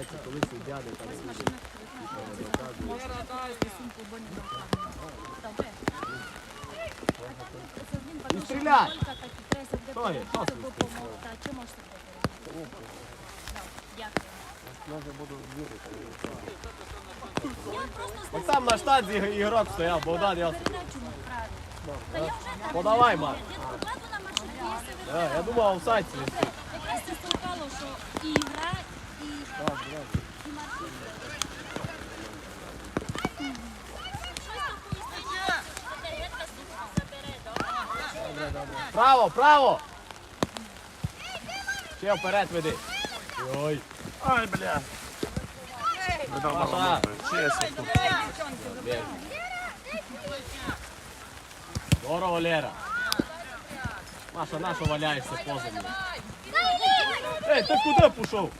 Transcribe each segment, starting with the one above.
знаєте, коли сидять, там І стріляй! Хто є? Хто Дякую. може буду вірити. Я там на штанзі ігрок стояв, Богдан, я... не вправлю. Та я вже так Подавай. Марк. Я думав, офсайд свистить. якраз це стукало, що і гра, Право, право! Ще вперед веди. Ой. Ай, бля. Маша. Чесно. Здорово, Лера. Маша, на що валяєшся поза мною? Ей, ти куди пішов?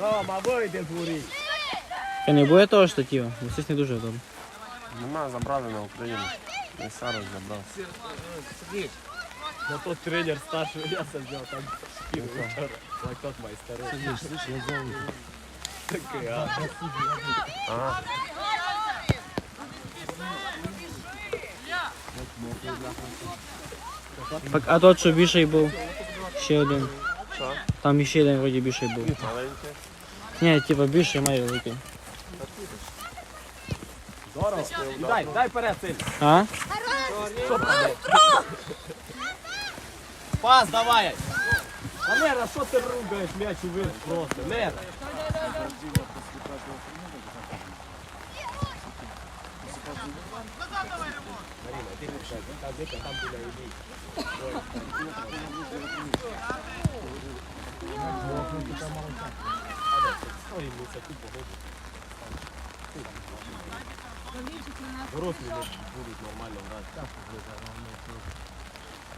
Рома, вийди з дворі. Та не буде того штатива, бо це не дуже добре. Нема, забрали на Україну. Не Сарос забрав. Ну тот тренер старший, я сам взял там скинул вчора. Like тот майстер. Такий, а. Ага. Так, а тот, що більший був, ще один. Що? Там ще один вроді більший був. Маленький. Ні, типа більший має великий. Здорово. І дай, дай вперед, сильно. А? Пас давай. А Лера, що ти ругаєш м'яч у вирт просто? Лера. Марина, іди Дорослі будуть нормально грати.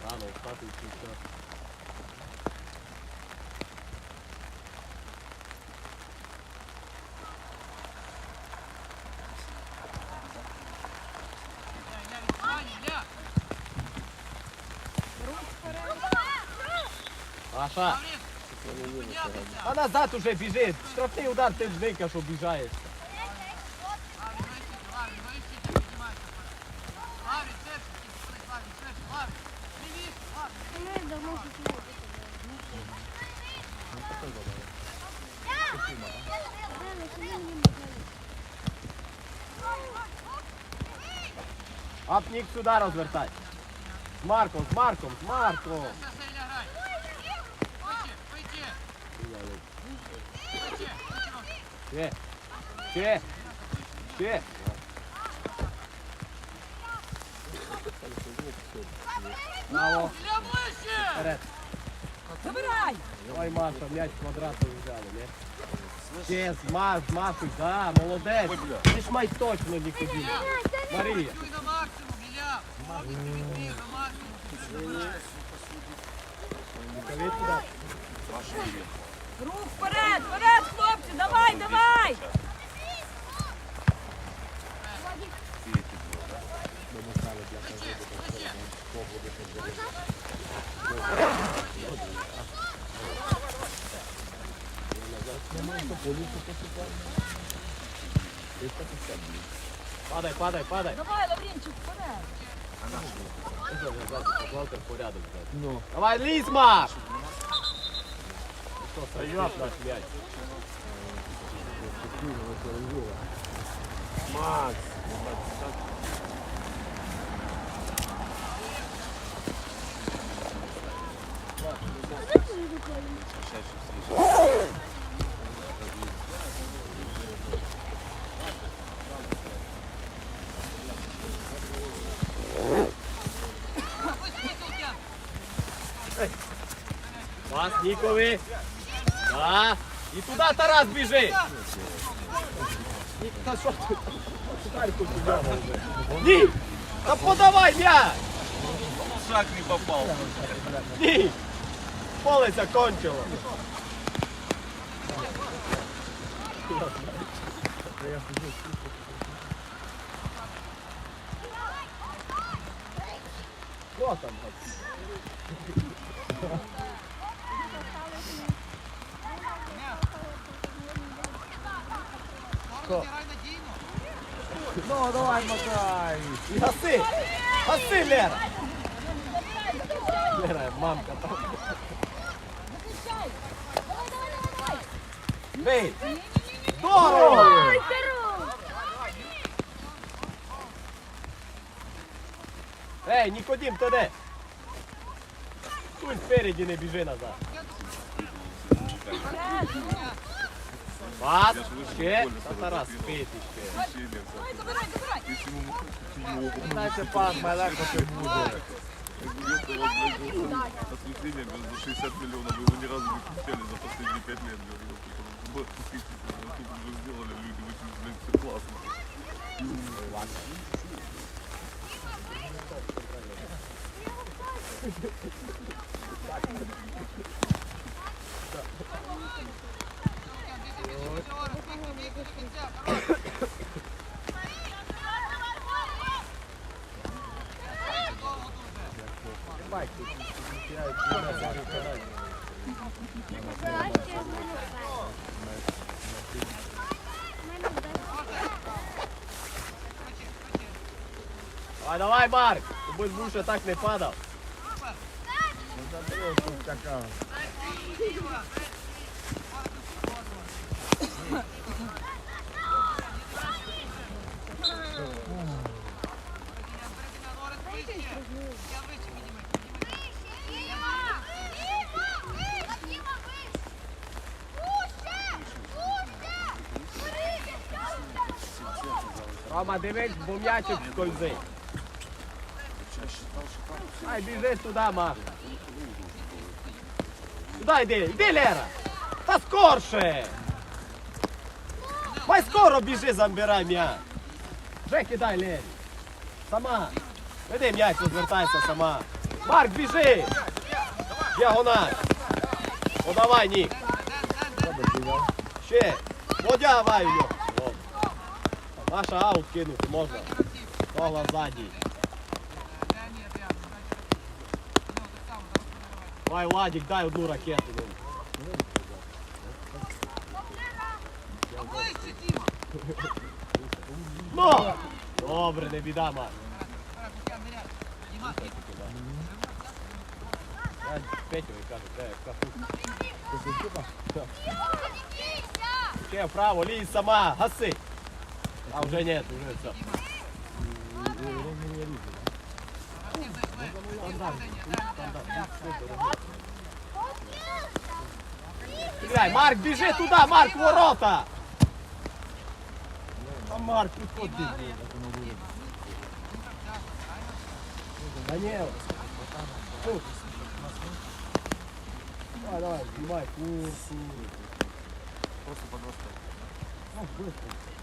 Рано встати і все. Паша! А назад уже біжи. Штрафний удар, ти зника, що біжаєш. Апнік сюди розвертай. З Марком, з Марком, з Марком. Ще. Ще. Ще. Браво. Вперед. Забирай! Ой, Маша, м'яч квадратом взяли, не? Ще, змаш, змашуй, да, молодець. Ти ж май точно нікуди. Марія. Рух вперед, вперед, хлопці, давай, давай! Падай, падай, падай. Давай, Лаврінчик, вперед! Ну. Давай, лізь, Що, стояв? Макс. Пас, Нікові. Да. І туди Тарас біжи. Ні, Та що ти? Шукай тут у нього вже. Ні! Та подавай м'яч! Шаг не попав. Ні! Поле закончило. Що там? Ну, давай, мотай. І гаси. Гаси, Лера. Лера, мамка там. Бей. Здорово! Ой, здорово! Ей, Нікодім, ти де? Тут спереді не біжи назад. Пас, ще, та Тарас, спити ще. Давай, забирай, забирай. Дайте пас, майлегко це буде. Осветление за 60 миллионов, вы его ни разу не включали за последние 5 лет. Вы тут уже сделали люди, вы тут, блин, все классно. Давай, давай, Марк, щоб більше так не падав. Рома, дивись, бо м'ячик скользить. Ай, біжи туди, Маша. Туди йди, йди, Лера. Та скорше. Май скоро біжи, забирай м'яч. Вже кидай, Лері. Сама. Веди м'яч, розвертайся сама. Марк, біжи. Діагональ. Подавай, Нік. Ще. Подявай його. О. Маша аут кинути можна. Ногла ззаді. Давай, Владик, дай одну ракету. ну. Ну! Добре, не біда, Марк. Я Петю кажу, де капут. Ще вправо, лізь сама, гаси. А вже нет, вже все. Грай, Марк, біжи туди, Марк, ворота! А Марк, підходи. Даніел. Тут. Давай, давай, знімай курсу. Просто подроста. Тебе драти.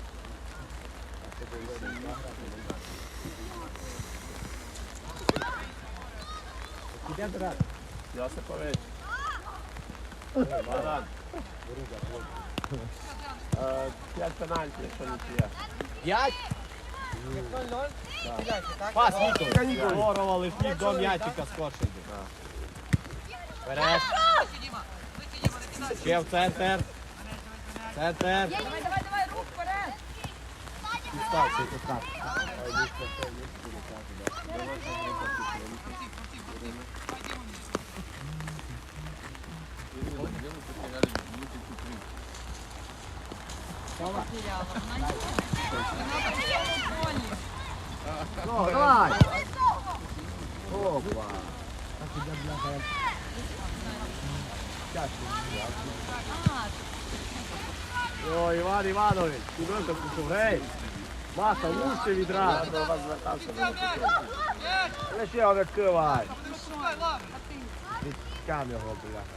Я Сапович. Богдан. Е, П'ять пенальті, якщо не п'є. П'ять? Пас, Віктор. Здорово, лишнік до м'ячика скорше йде. Вперед. Ще в центр. Центр. Давай, давай, давай, рух вперед. Підстав. Ну, давай. Опа. О, Іван Іванович, куди ти пішов? Гей! Маша, лучше відразу. до вас звертався, не. Але ще не відкривай. Відкам його, бляха.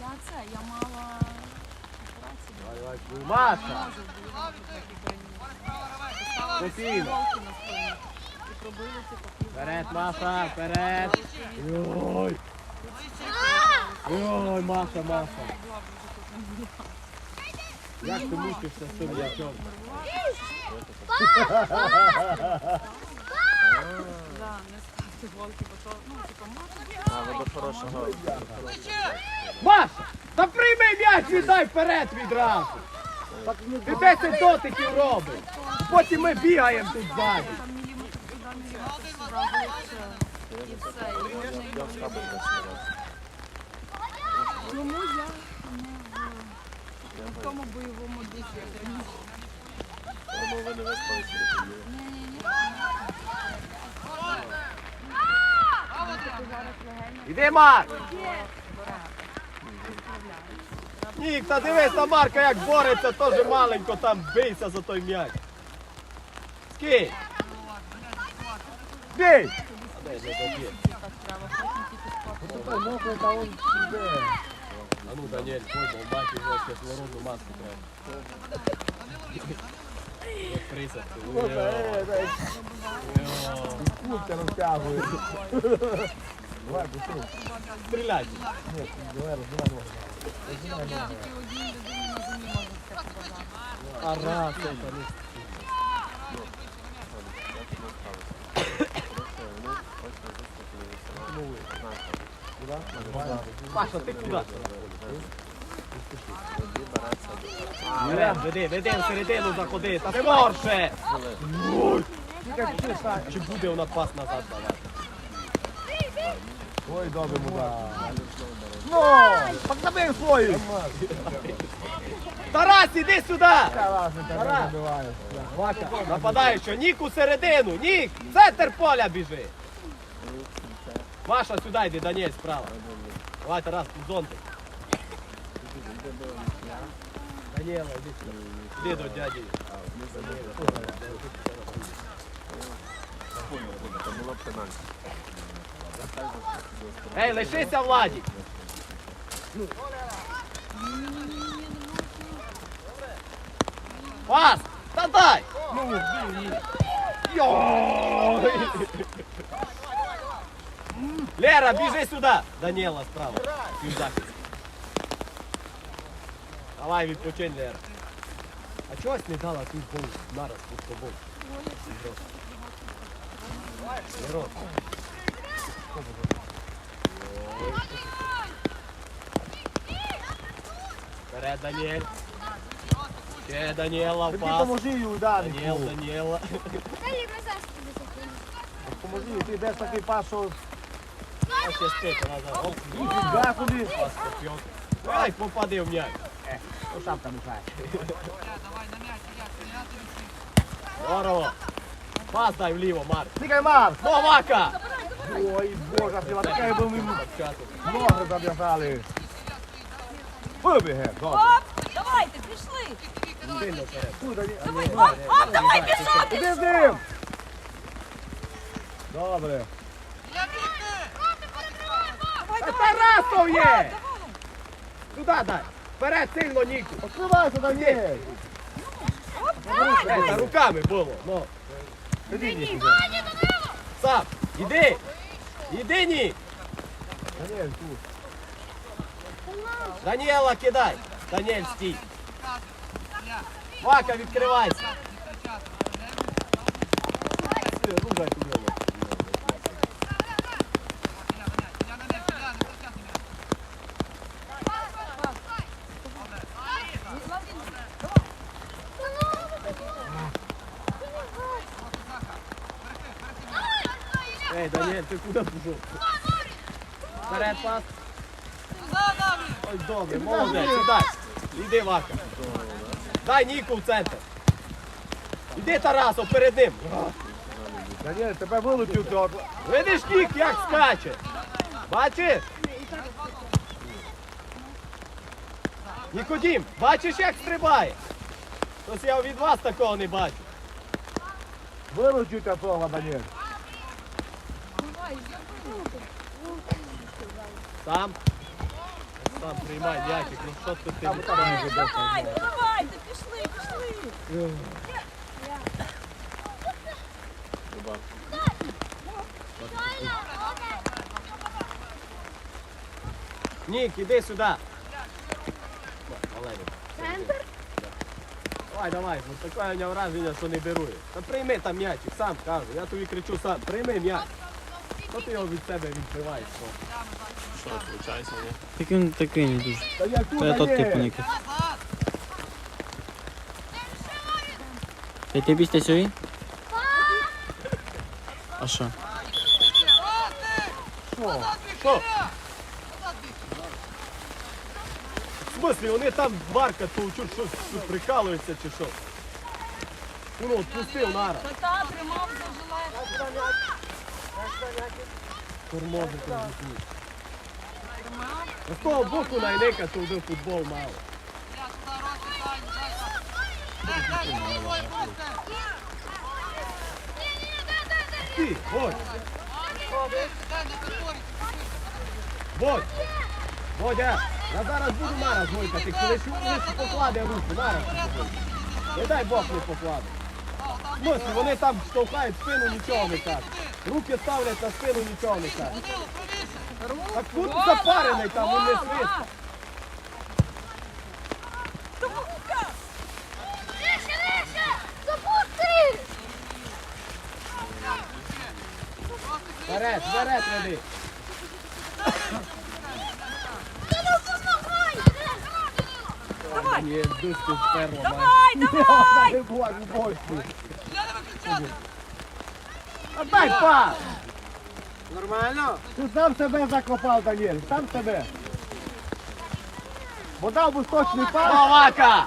Я це, я мала операцію. Маша! Спокійно. Вперед, Маша, вперед. Ой. Ой, Маша, Маша. Як ти мучишся з цим м'ячом? Да, не ставте голки, бо то, ну, може. А, до хорошого. Маша, та прийми м'яч, віддай вперед відразу. Ти 10 дотиків робиш. Потім ми бігаємо тут ззаді. Там міліметр туди, міліметр. І все, можна. Тому я не в тому бойовому дусі, як раніше. Я ви не виспалися. Іди, Марк! Нік, та дивись на Марка, як бореться, теж маленько там бийся за той м'яч. Скинь! Бій! А ну, Даніель, бо бачиш, його кислородну маску треба. Присадки. Кулька розтягує. Стріляйте. Тільки одній людині на землі можна це побажати. А раз, це не Паша, ти куди? Вперед, веди, веди в середину заходи, та скорше! Чи буде вона пас назад давати? Ой, добре, мудак. Ну, так забив свою! Тарас, іди сюди! Тарас! Що Нік у середину! Нік! Центр поля біжи! Маша, сюди йди, Даніель справа. Давай, Тарас, тут зонтик. Даніела, іди сюди. Іди до дяді. Це було пенальті. Ей, лишися, Владі! Пас! Та дай! Ну, Йой! Лера, біжи сюди! Даніела справа. Півзахист. Давай, відпочинь, Лера. А чогось не дала тут гол нараз під тобою? Леро. Вперед, Даніель. Ще Даніела впав. Поможи їй ударити. Даніел, Даніела. Поможи їй, ти йдеш такий пас, що Назад. Оп, да, куди. Ай, попади в м'яч. Ну, шапка мішає. Здорово. Пас дай вліво, Марк. Тикай, Марк! Новака! Ой, Боже, ти така якби ми Часу. ноги забігали. Вибіге, добре. Оп, давайте, пішли. Вперед. Оп, оп, давай, пішов, ним! Добре. Та Тарасов є! Туди дай. Вперед сильно, Ніку. Відкривайся, Даніель. Та руками було. Ну. Іди, Ніку. Сам, іди. Іди, Нік. Даніель, тут. Даніела кидай. Даніель, стій. Вака, відкривайся. Ружай туди. Ей, Даніель, ти куди пішов? Вперед пас. Ой, добре, молодець, сідай. Іди, Вака. Дай Ніку в центр. Іди, Тарасов, перед ним. Даніель, тебе вилучив цього. Видиш Нік, як скаче. Бачиш? Нікодім, бачиш, як стрибає? Ось я від вас такого не бачу. Вилучив цього, Даніель. Сам. Сам приймай м'ячик, ну що тут ти не Давай, давай, давайте, пішли, пішли. Нік, іди сюди. Центр. Давай, давай, бо таке у враження, що не берує. Та прийми там м'ячик, сам кажу. Я тобі кричу сам, прийми м'яч. Що ти його від себе відкриваєш? що? Що, включайся, ні? Так він такий не дуже. Та як тут То я тот типу никак. Та ти після сьогодні? А що? Що? В смислі, вони там варка толчуть, що що, прикалуються чи що? Ну, ну, відпустив нара. Та тримав за жилет. Тормозити звукні. З того боку найника туди футбол мало. Ти, ось. Водь. Водя, я зараз буду нараз гойкати, коли лише покладе руку, нараз. Не дай Бог не покладе. Смислі, вони там штовхають спину, нічого не кажуть. Руки ставлять на спину, нічого не кажуть. Так тут запарений там, він не свист. Вище, вище! Запусти! Вперед, вперед, веди. Ну! Давай. Ні, дужки сперла. Давай, давай! Не бувай, не бойся. Отдай пас! Ти сам себе закопав, Даніель, сам себе. Бо дав би точний пас. О, Вака!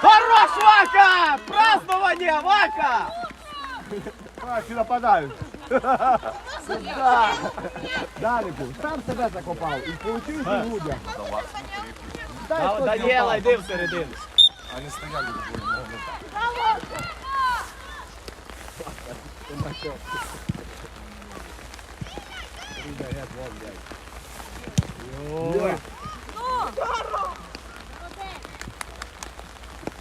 Хорош, Вака! Празднование, Вака! А, всі нападають. Далеку, сам себе закопав і получив грудя. Да- Даніела, йди всередину. Стояли Ой.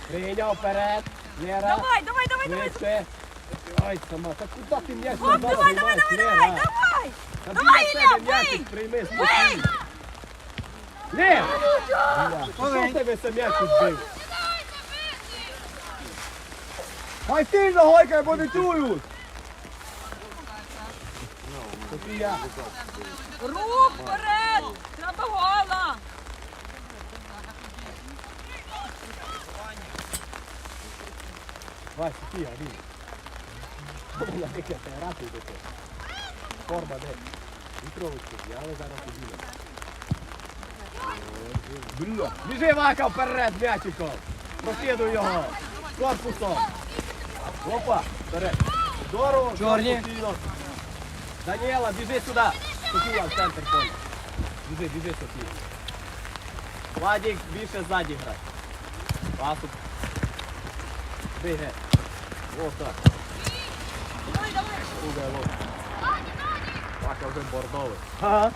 Прийняв вперед. Лера. Давай, давай, давай, давай! Ой, сама, та куди ти м'яч Оп, давай, давай, давай, давай, Лера? давай! Та Давай, Ілля, бий! прийми спокійно. Лев! Що тебе це м'яч відбив? Хай сильно гойкай, бо не чують. Рух вперед! Треба гола! Вась, Софія, він. Вона таке до того. Форма де? Вітровочку, я але зараз. Бля. Біжи, Вака, вперед, м'ячиком. Прокидуй його. Корпусом. Опа, вперед. Здорово. Чорні. спокійно. Даніела, біжи сюди. Софія, в центр поля. Біжи, біжи, Софія. Владик, більше ззаді грай. Пасу. Биге. О, так. Друге, вот. Вака вже бордовий. Ага.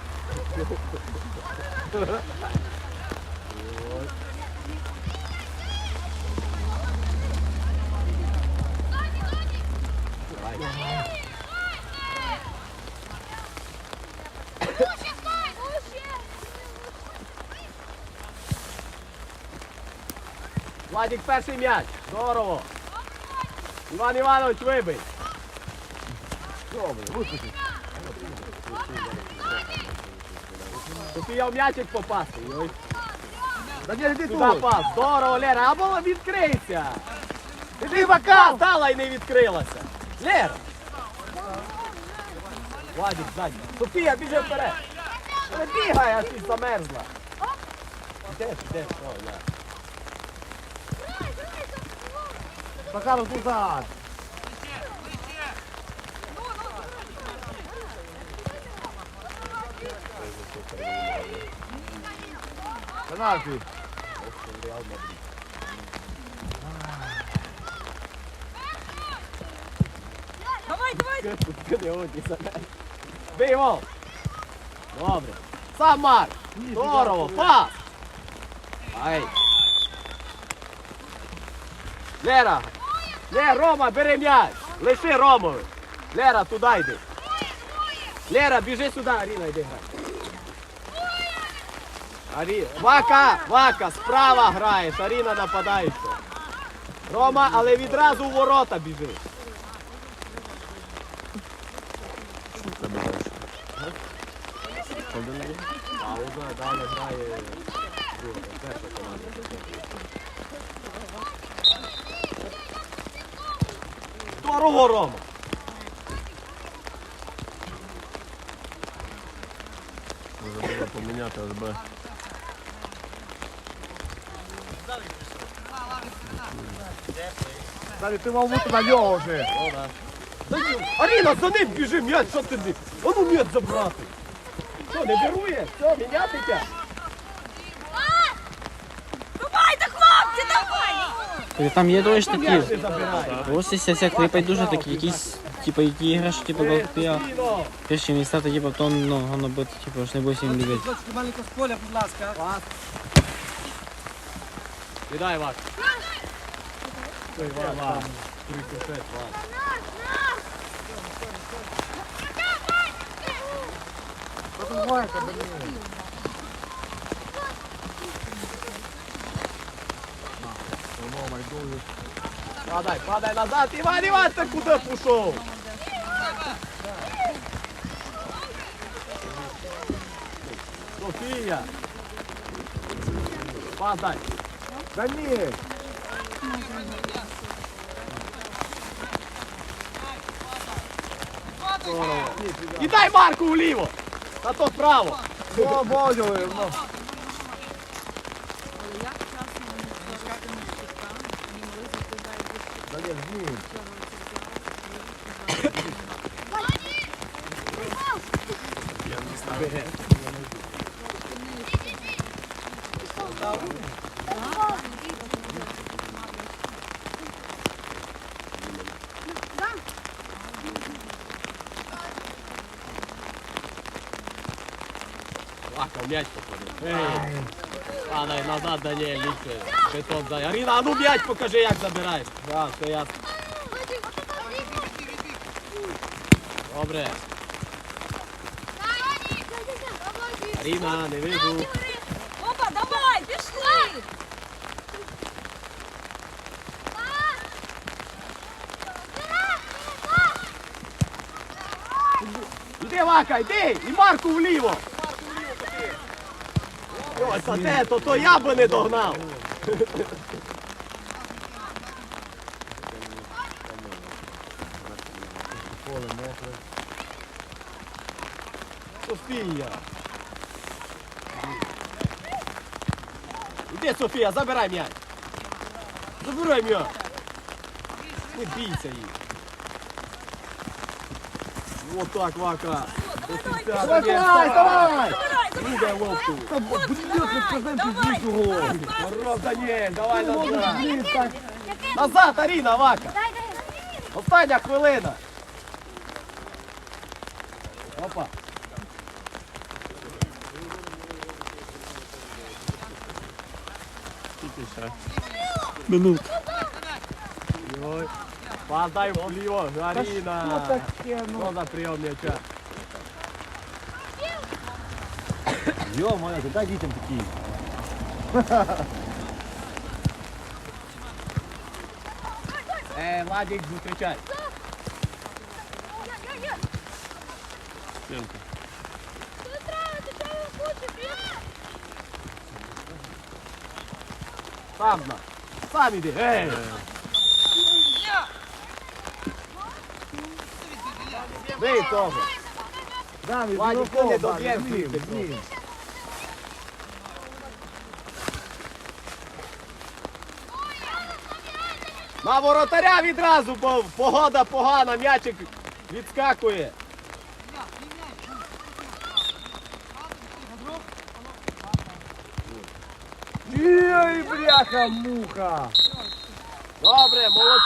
Владик, перший м'яч. Здорово. Іван Іванович, вибий. Добре, випустіть. Софія в м'ячик попасти. Ой. Даніель, іди Туди пас. Здорово, Лера. Або відкрийся. Іди бока, дала і не відкрилася. Лера. Владик, ззаді. Софія, біжи вперед. Не бігай, аж ти замерзла. Ідеш, ідеш, о, на. Макаров тузад. Пенальті. Давай, давай! Тут не одні замерз. Бий гол. Добре. Сам Марк. Здорово, пас. Ай. Лера. Лера, Рома, бери м'яч. Лиши Ромові. Лера, туди йди. Лера, біжи сюди, Аріна, йди грай. Арі... Вака, Вака, справа граєш, Аріна нападається. Рома, але відразу в ворота біжи. Пауза, далі грає друга, перша команда. Здорово, Рома! Поміняти СБ. Далі ти мав бути на нього вже. Аріна, за ним біжи, м'яч, що ти? не- А ну м'яч забрати. Що, не берує? Все, мінятися? Давайте, хлопці, давай! Тобто Там є дуже такі. Ось всякі кліпи дуже такі, якісь, типу, які ігри, що типу голки, перші місця, то типу, то ну, воно бути, типу, ж не буде всім любити. маленько з поля, будь ласка. Віддай, Вак. Ой, Вак, Вак. Рикошет, Вак. Падай, падай назад, Іван, Іван, ти куди пішов? Софія. Падай. Та ні. І дай Марку вліво. На то вправо. О, Боже, ну. Та ні, ні. Ей. Падай назад, Даніель, ліпше. Петок дай. Аріна, а ну м'яч покажи, як забираєш. Да, все ясно. Добре. Аріна, не вижу. Опа, давай, пішли! Іди, Вака, йди! І Марку вліво! Ось, а те, то, то я би не догнав. Софія. Іди, Софія, забирай м'яч. Забирай м'яч. Не бійся її. Так, Вака. Давай, давай, давай! Буде ловку. Давай, Здоров, Даніель, давай назад. Назад, Аріна, Вака. Остання хвилина. Опа. Минут. Ой. Пас дай вліво, Що Аріна. таке, ну? За м'яча? Йо-моє, дай дітям такі. Е, Владик, зустрічай. Стінка. Сам на. Сам іди. Ей. Бий того. Дамі, Владик, ну, ти не доб'єш ні, звідти ні. На воротаря відразу, бо погода погана, м'ячик відскакує. Ой, бляха, муха. Добре, молодці.